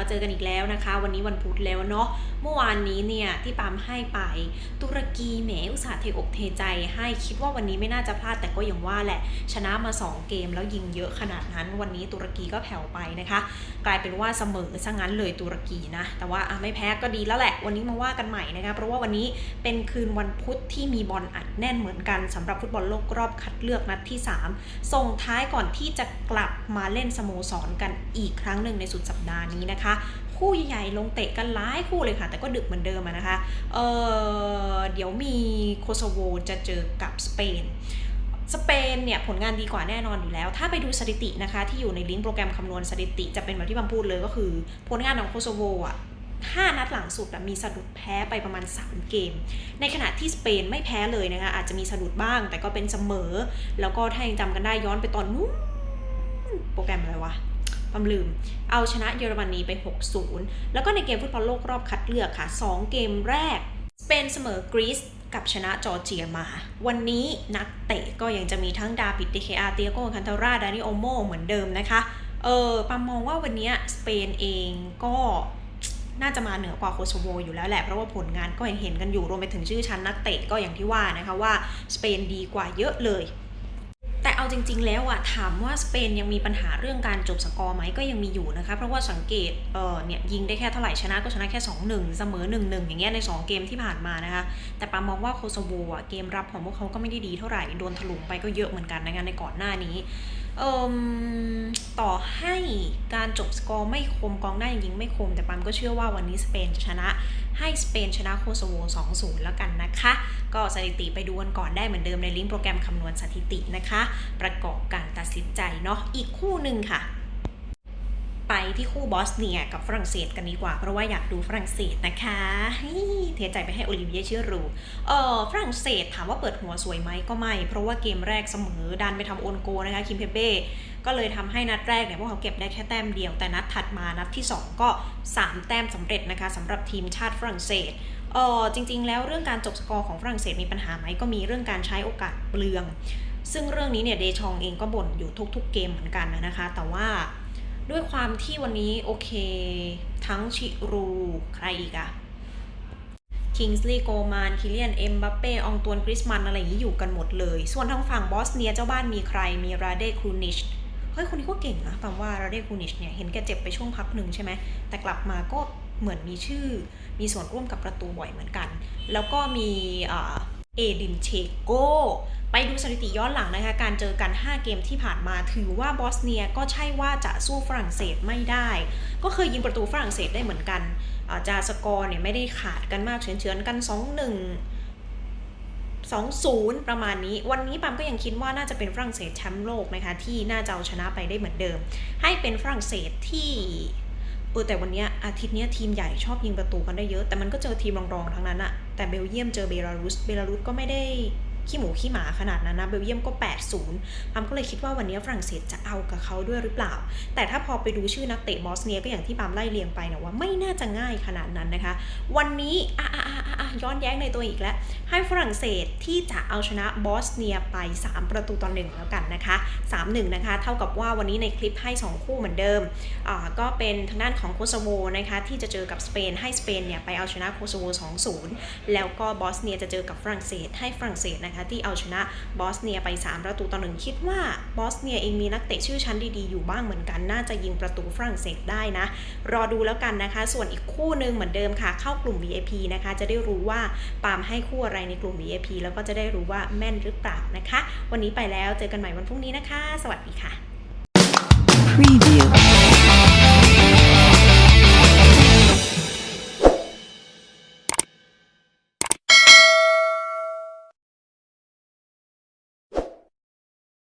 มาเจอกันอีกแล้วนะคะ วันนี้วันพุธแล้วเนาะเมื่อวานนี้เนี่ยที่ปามให้ไป ตุรกีแหมอุตส่าห์เทอกเทใจให้คิดว่าวันนี้ไม่น่าจะพลาดแต่ก็ยังว่าแหละ ชนะมา 2 เกมแล้วยิงเยอะขนาดนั้น วันนี้ตุรกีก็แผ่วไปนะคะ กลายเป็นว่าเสมอซะงั้นเลยตุรกีนะ แต่ว่าไม่แพ้ก็ดีแล้วแหละ วันนี้มาว่ากันใหม่นะคะเพราะว่าวันนี้เป็นคืนวันพุธที่มีบอลอัดแน่นเหมือนกันสำหรับฟุตบอลโลกรอบคัดเลือกนัดที่ 3 ส่งท้ายก่อนที่จะกลับมาเล่นสโมสรกันอีกครั้งหนึ่งในสุดสัปดาห์นี้นะคะคู่ใหญ่ๆลงเตะกันหลายคู่เลยค่ะ แต่ก็ดึกเหมือนเดิมนะคะเออเดี๋ยวมีโคโซโวจะเจอกับสเปนสเปนเนี่ยผลงานดีกว่าแน่นอนอยู่แล้ว ถ้าไปดูสถิตินะคะ ที่อยู่ในลิงก์โปรแกรมคำนวณสถิติจะเป็นแบบที่บัมพูดเลยก็คือ ผลงานของโคโซโวอะ5นัดหลังสุดมีสะดุดแพ้ไปประมาณ 3 เกม ในขณะที่สเปนไม่แพ้เลยนะคะ อาจจะมีสะดุดบ้างแต่ก็เป็นเสมอ แล้วก็ถ้ายังจำกันได้ย้อนไปตอนนู้นโปรแกรมอะไรวะ ความลืม เอาชนะเยอรมนีไป 6-0 แล้วก็ในเกมฟุตบอลโลกรอบคัดเลือกค่ะ 2 เกมแรก สเปนเสมอกรีซกับชนะจอร์เจียมา วันนี้นักเตะก็ยังจะมีทั้งดาบิดเดเคอาเตียโกคันเทาราดานิโอโมเหมือนเดิมนะคะ เออปามมองว่าวันนี้สเปนเองก็น่าจะมาเหนือกว่าโคโซโวอยู่แล้วแหละ เพราะว่าผลงานก็ยังเห็นกันอยู่รวมไปถึงชื่อชั้นนักเตะก็อย่างที่ว่านะคะว่า สเปนดีกว่าเยอะเลย แต่เอาจริง ๆ แล้วอะถามว่าสเปนยังมีปัญหาเรื่องการจบสกอร์ไหมก็ยังมีอยู่นะคะ เพราะว่าสังเกตเออเนี่ยยิงได้แค่เท่าไหร่ชนะก็ชนะแค่ 2-1 เสมอ 1-1 อย่างเงี้ยใน 2 เกมที่ผ่านมานะคะ แต่ปามองว่าโคโซโวอะเกมรับของพวกเขาก็ไม่ได้ดีเท่าไหร่โดนถลุงไปก็เยอะเหมือนกันนะคะในก่อนหน้านี้ ต่อให้การจบสกอร์ไม่คมกองหน้ายิงไม่คม แต่ปามก็เชื่อว่าวันนี้สเปนจะชนะ ให้สเปนชนะโคโซโว 2-0 แล้วกันนะคะ ก็สถิติไปดูกันก่อนได้เหมือนเดิมในลิงก์โปรแกรมคำนวณสถิตินะคะ ประกอบการตัดสินใจเนาะอีกคู่หนึ่งค่ะ ไปที่คู่บอสเนียกับฝรั่งเศสกันดีกว่า เพราะว่าอยากดูฝรั่งเศสนะคะเฮ้ยเทใจไปให้โอลิเวียเชื่อรูเออฝรั่งเศสถามว่าเปิดหัวสวยไหมก็ไม่ เพราะว่าเกมแรกเสมอดันไปทำโอนโกนะคะคิมเพเป้ก็เลยทำให้นัดแรกเนี่ยพวกเขาเก็บได้แค่แต้มเดียว แต่นัดถัดมานัดที่ 2 ก็ 3 แต้มสำเร็จนะคะสำหรับทีมชาติฝรั่งเศสเออจริง ๆ แล้วเรื่องการจบสกอร์ของฝรั่งเศสมีปัญหาไหมก็มีเรื่องการใช้โอกาสเปลือง ซึ่งเรื่องนี้เนี่ยเดชองเองก็บ่นอยู่ทุก ๆ เกมเหมือนกันนะคะ แต่ว่า ด้วยความที่วันนี้โอเค ทั้งชิรูใครอีกอะคิงส์ลีย์โกมานคิเลียน เอ็มบัปเป้ องตวนกริสมันอะไรอย่างนี้อยู่กันหมดเลย ส่วนทางฝั่งบอสเนียเจ้าบ้านมีใคร มีราเดครูนิช เฮ้ย คนนี้ก็เก่งนะแปลว่าราเดครูนิชเนี่ย เห็นแกเจ็บไปช่วงพักหนึ่งใช่ไหม แต่กลับมาก็เหมือนมีชื่อ มีส่วนร่วมกับประตูบ่อยเหมือนกัน แล้วก็มี เอดินเชโก ไปดูสถิติย้อนหลังนะคะ การเจอกัน 5 เกมที่ผ่านมาถือว่าบอสเนียก็ใช่ว่าจะสู้ฝรั่งเศสไม่ได้ ก็เคยยิงประตูฝรั่งเศสได้เหมือนกันอาจจะสกอร์เนี่ยไม่ได้ขาดกันมากเฉือนๆกัน 2-1 2-0 ประมาณนี้ วันนี้ปามก็ยังคิดว่าน่าจะเป็นฝรั่งเศสแชมป์โลกนะคะ ที่น่าจะเอาชนะไปได้เหมือนเดิม ให้เป็นฝรั่งเศสที่ เออแต่วันนี้อาทิตย์นี้ทีมใหญ่ชอบยิงประตูกันได้เยอะ แต่มันก็เจอทีมรองๆทั้งนั้นอะแต่เบลเยียมเจอเบลารุสเบลารุสก็ไม่ได้ ขี้หมูขี้หมาขนาดนั้นนะเบลเยียมก็ 8-0ปามก็เลยคิดว่าวันนี้ฝรั่งเศสจะเอากับเขาด้วยหรือเปล่า แต่ถ้าพอไปดูชื่อนักเตะบอสเนียก็อย่างที่ปามไล่เรียงไปนะว่าไม่น่าจะง่ายขนาดนั้นนะคะ วันนี้อะอะอะอะย้อนแย้งในตัวอีกแล้ว ให้ฝรั่งเศสที่จะเอาชนะบอสเนียไป 3 ประตูต่อหนึ่งแล้วกันนะคะ 3-1 นะคะ เท่ากับว่าวันนี้ในคลิปให้ 2 คู่เหมือนเดิมอ่าก็เป็นทางด้านของโคโซโวนะคะที่จะเจอกับสเปนให้สเปนเนี่ยไปเอาชนะโคโซโว2-0 แล้วก็บอสเนียจะเจอกับฝรั่งเศสให้ฝรั่งเศสนะคะที่เอาชนะบอสเนียไป 3 ประตูต่อหนึ่งคิดว่าบอสเนียเองมีนักเตะชื่อชั้นดีๆ อยู่บ้างเหมือนกัน น่าจะยิงประตูฝรั่งเศสได้นะ รอดูแล้วกันนะคะ ส่วนอีกคู่หนึ่งเหมือนเดิมค่ะ เข้ากลุ่ม VIP นะคะ จะได้รู้ว่าปาล์มให้คู่อะไรในกลุ่ม VIP แล้วก็จะได้รู้ว่าแม่นหรือเปล่านะคะ วันนี้ไปแล้วเจอกันใหม่วันพรุ่งนี้นะคะ สวัสดีค่ะ Preview.